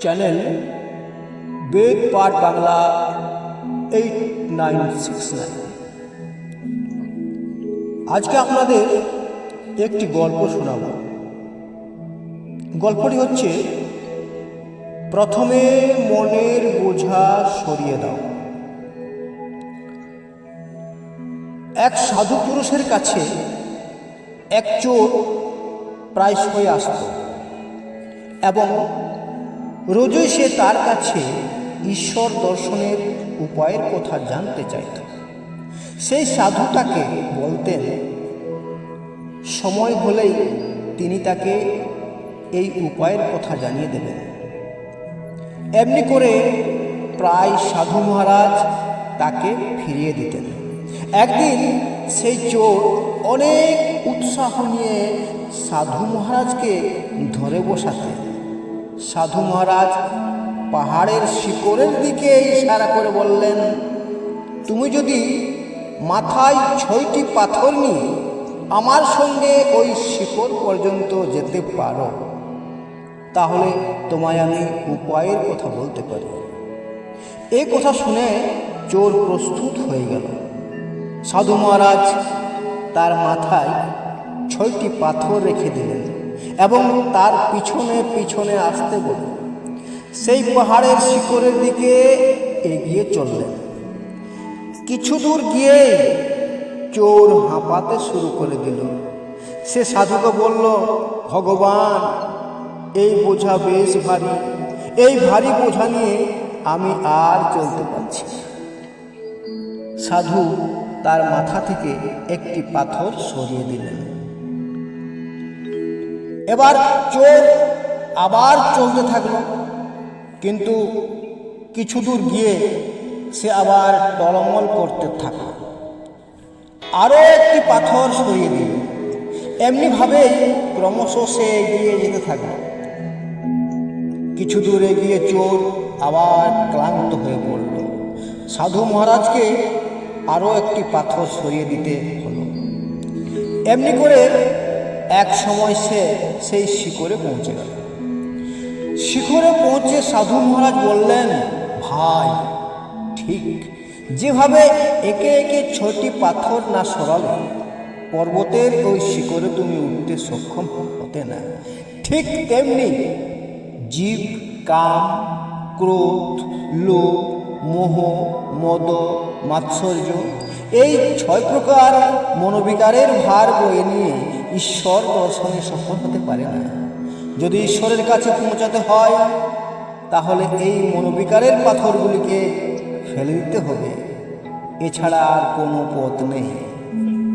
Channel Ved Path Bangla eight nine six nine আজকে আপনাদের একটি গল্প শোনাব। গল্পটি হচ্ছে, প্রথমে মনের বোঝা সরিয়ে দাও। এক সাধু পুরুষের কাছে এক চোর প্রায়শই আসত এবং রোজই সে তার কাছে ঈশ্বর দর্শনের উপায়ের কথা জানতে চাইত। সেই সাধু তাকে বলতেন, সময় হলেই তিনি তাকে এই উপায়ের কথা জানিয়ে দেবেন। এমনি করে প্রায় সাধু মহারাজ তাকে ফিরিয়ে দিতেন। একদিন সেই চোর অনেক উৎসাহ নিয়ে সাধু মহারাজকে ধরে বসাতে সাধু মহারাজ পাহাড়ের শিকড়ের দিকে ইশারা করে বললেন, তুমি যদি মাথায় ছয়টি পাথর নিয়ে আমার সঙ্গে ওই শিকড় পর্যন্ত যেতে পারো, তাহলে তোমায় আমি উপায়ের কথা বলতে পারি। এই কথা শুনে চোর প্রস্তুত হয়ে গেল। সাধু মহারাজ তার মাথায় ছয়টি পাথর রেখে দিলেন। এবং তার পিছনে পিছনে আসতে বললেন সেই পাহাড়ের শিকড়ের দিকে এগিয়ে চললেন। কিছু দূর গিয়ে চোর হাঁপাতে শুরু করে দিল। সে সাধুকে বলল, ভগবান, এই বোঝা বেশ ভারী। এই ভারী বোঝা নিয়ে আমি আর চলতে পারছি সাধু তার মাথা থেকে একটি পাথর সরিয়ে দিলেন। এবার চোর আবার চলতে থাকল। কিন্তু কিছু দূর গিয়ে সে আবার টলমল করতে থাকল। আরও একটি পাথর সরিয়ে দিল। এমনিভাবেই ক্রমশ সে এগিয়ে যেতে থাকল। কিছু দূর এগিয়ে চোর আবার ক্লান্ত হয়ে পড়ল। সাধু মহারাজকে আরও একটি পাথর সরিয়ে দিতে হলো। এমনি করে এক সময় সে সেই শিখরে পৌঁছে গেল। শিখরে পৌঁছে সাধু মহারাজ বললেন, ভাই, ঠিক যেভাবে একে একে ছটি পাথর না সরালে, পর্বতের ওই শিখরে তুমি উঠতে সক্ষম হতে না। ঠিক তেমনি জীব, কাম, ক্রোধ, লোভ, মোহ, মদ, মাৎসর্য, এই ছয় প্রকার মনোবিকারের ভার বয়ে নিয়ে ঈশ্বর দর্শনে সফল হতে পারে না। যদি ঈশ্বরের কাছে পৌঁছাতে হয়, তাহলে এই মনোবিকারের পাথরগুলিকে ফেলে দিতে হবে। এছাড়া আর কোনো পথ নেই।